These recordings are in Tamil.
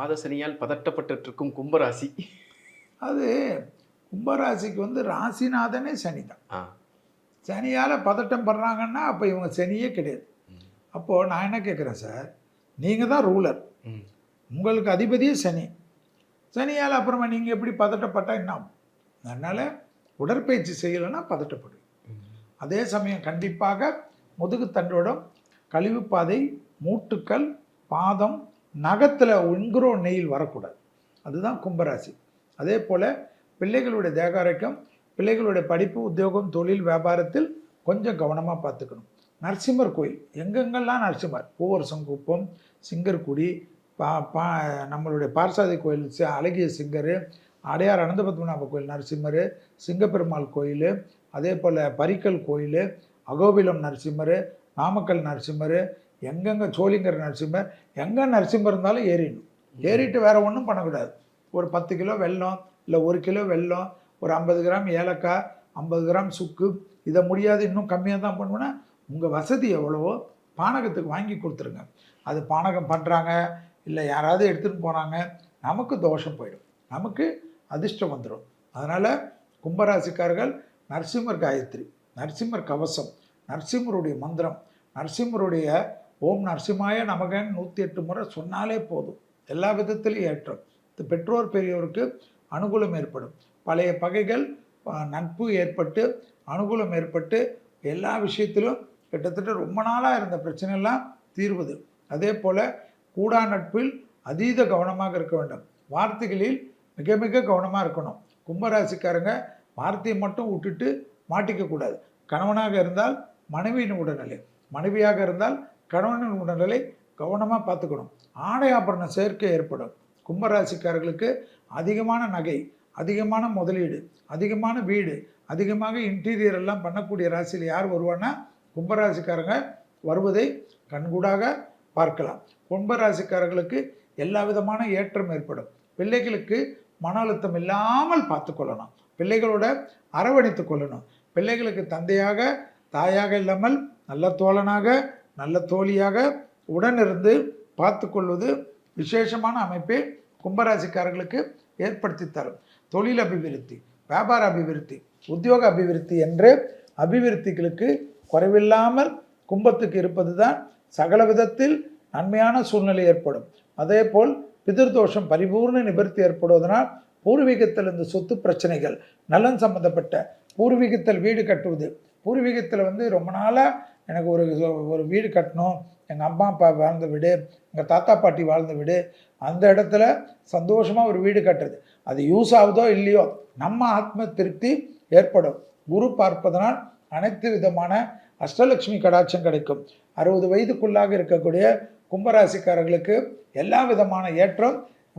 பாத சனியால் பதட்டப்பட்டு இருக்கும் கும்பராசி. அது கும்பராசிக்கு வந்து ராசிநாதனே சனி தான். சனியால் பதட்டம் படுறாங்கன்னா அப்போ இவங்க சனியே கிடையாது. அப்போது நான் என்ன கேட்குறேன் சார்? நீங்கள் தான் ரூலர். உங்களுக்கு அதிபதியே சனி. சனியால் அப்புறமா நீங்கள் எப்படி பதட்டப்பட்டால் என்ன அதனால் உடற்பயிற்சி செய்யலைன்னா பதட்டப்படுவீங்க. அதே சமயம் கண்டிப்பாக முதுகுத்தண்டோடம் கழிவுப்பாதை மூட்டுக்கள் பாதம் நகத்தில் இன்குரோ நெயில் வரக்கூடாது. அதுதான் கும்பராசி. அதே போல் பிள்ளைகளுடைய தேகாரோக்கியம் பிள்ளைகளுடைய படிப்பு உத்தியோகம் தொழில் வியாபாரத்தில் கொஞ்சம் கவனமாக பார்த்துக்கணும். நரசிம்மர் கோயில். எங்கெங்கெல்லாம் நரசிம்மர்? பூவரசங்குப்பம் சிங்கர்குடி பா பா நம்மளுடைய பார்சாதி கோயில் அழகிய சிங்கர் அடையார் அனந்தபத்மநாப கோயில் நரசிம்மர் சிங்கப்பெருமாள் கோயில் அதே போல் பரிக்கல் கோயில் அகோபிலம் நரசிம்மர் நாமக்கல் நரசிம்மர் எங்கெங்கே சோழிங்கிற நரசிம்மர் எங்கே நரசிம்மர் இருந்தாலும் ஏறிடணும். ஏறிட்டு வேறு ஒன்றும் பண்ணக்கூடாது. ஒரு பத்து கிலோ வெல்லம் இல்லை ஒரு கிலோ வெல்லம் ஒரு ஐம்பது கிராம் ஏலக்காய் ஐம்பது கிராம் சுக்கு இதை முடியாது இன்னும் கம்மியாக தான் பண்ணுவேன்னா உங்கள் வசதி எவ்வளவோ பானகத்துக்கு வாங்கி கொடுத்துருங்க. அது பானகம் பண்ணுறாங்க இல்லை யாராவது எடுத்துகிட்டு போனாங்க நமக்கு தோஷம் போயிடும். நமக்கு அதிர்ஷ்டம் வந்துடும் அதனால் கும்பராசிக்காரர்கள் நரசிம்மர் காயத்ரி நரசிம்மர் கவசம் நரசிம்மருடைய மந்திரம் நரசிம்மருடைய ஓம் நரசிம்மாய நமகன் நூற்றி எட்டு முறை சொன்னாலே போதும். எல்லா விதத்திலையும் ஏற்றம். இது பெற்றோர் பெரியோருக்கு அனுகூலம் ஏற்படும். பழைய பகைகள் நட்பு ஏற்பட்டு அனுகூலம் ஏற்பட்டு எல்லா விஷயத்திலும் கிட்டத்தட்ட ரொம்ப நாளாக இருந்த பிரச்சனையெல்லாம் தீர்வது. அதே போல் கூடா நட்பில் அதீத கவனமாக இருக்க வேண்டும். வார்த்தைகளில் மிக மிக கவனமாக இருக்கணும். கும்பராசிக்காரங்க வார்த்தையை மட்டும் விட்டுட்டு மாட்டிக்கக்கூடாது. கணவனாக இருந்தால் மனைவியின் உடல்நிலை. மனைவியாக இருந்தால் கணவனின் உடல்நிலை கவனமாக பார்த்துக்கணும். ஆடை ஆபரண சேர்க்கை ஏற்படும். கும்பராசிக்காரர்களுக்கு அதிகமான நகை அதிகமான முதலீடு அதிகமான வீடு அதிகமாக இன்டீரியர் எல்லாம் பண்ணக்கூடிய ராசியில் யார் வருவான்னா கும்பராசிக்காரங்க வருவதை கண்கூடாக பார்க்கலாம். கும்பராசிக்காரர்களுக்கு எல்லா விதமான ஏற்றம் ஏற்படும். பிள்ளைகளுக்கு மன அழுத்தம் இல்லாமல் பார்த்து கொள்ளணும் பிள்ளைகளோட அரவணைத்து கொள்ளணும். பிள்ளைகளுக்கு தந்தையாக தாயாக இல்லாமல் நல்ல தோழனாக நல்ல தோழியாக உடனிருந்து பார்த்து கொள்வது விசேஷமான அமைப்பை கும்பராசிக்காரர்களுக்கு ஏற்படுத்தி தரும். தொழில் அபிவிருத்தி வியாபார அபிவிருத்தி உத்தியோக அபிவிருத்தி என்று அபிவிருத்திகளுக்கு குறைவில்லாமல் கும்பத்துக்கு இருப்பது தான் சகல விதத்தில் நன்மையான சூழ்நிலை ஏற்படும். அதே போல் பிதிர்தோஷம் பரிபூர்ண நிவர்த்தி ஏற்படுவதனால் பூர்வீகத்தில் இந்த சொத்து பிரச்சனைகள் நலன் சம்பந்தப்பட்ட பூர்வீகத்தில் வீடு கட்டுவது பூர்வீகத்தில் வந்து ரொம்ப நாளாக எனக்கு ஒரு ஒரு வீடு கட்டணும் எங்கள் அம்மா அப்பா வாழ்ந்த வீடு எங்கள் தாத்தா பாட்டி வாழ்ந்த வீடு அந்த இடத்துல சந்தோஷமாக ஒரு வீடு கட்டுறது. அது யூஸ் ஆகுதோ இல்லையோ நம்ம ஆத்ம திருப்தி ஏற்படும். குரு பார்ப்பதனால் அனைத்து விதமான அஷ்டலட்சுமி கடாட்சம் கிடைக்கும். அறுபது வயதுக்குள்ளாக இருக்கக்கூடிய கும்பராசிக்காரர்களுக்கு எல்லா விதமான ஏற்றம்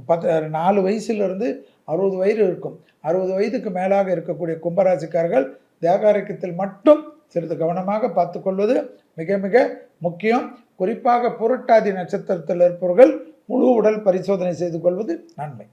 பத்து நாலு வயசுலேருந்து அறுபது வயது இருக்கும். அறுபது வயதுக்கு மேலாக இருக்கக்கூடிய கும்பராசிக்காரர்கள் தேகாரக்கத்தில் மட்டும் சிறிது கவனமாக பார்த்துக்கொள்வது மிக மிக முக்கியம். குறிப்பாக புரட்டாதி நட்சத்திரத்தில் இருப்பவர்கள் முழு உடல் பரிசோதனை செய்து கொள்வது நன்மை.